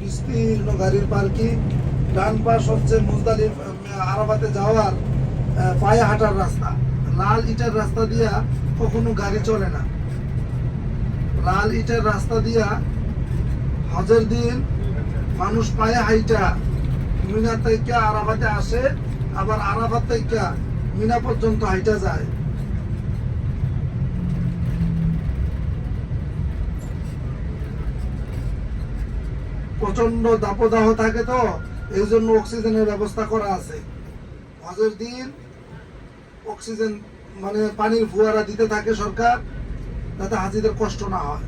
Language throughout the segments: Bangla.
বিস্তীর্ণ গাড়ির পার্কিং। ডান পাশ হচ্ছে মুজদালিফ যাওয়ার পায়ে হাঁটার রাস্তা। লাল রাস্তা দিয়া কখনো গাড়ি চলে না। লাল ইটার রাস্তা দিয়া হজের দিন মানুষ পায়ে হাইটা। মিনা থেকে আরাবাতে আসে, আবার আরাফাত থেকে মিনা পর্যন্ত হাইটা যায়। প্রচণ্ড দাপদাহ থাকে তো এই জন্য অক্সিজেনের ব্যবস্থা করা আছে। হজের দিন অক্সিজেন মানে পানির ফুয়ারা দিতে থাকে সরকার, যাতে হাজিদের কষ্ট না হয়।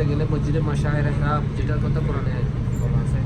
সামনে গেলে মসজিদে মাসায়ের রেখা যেটার কথা কোরআনে বলা আছে।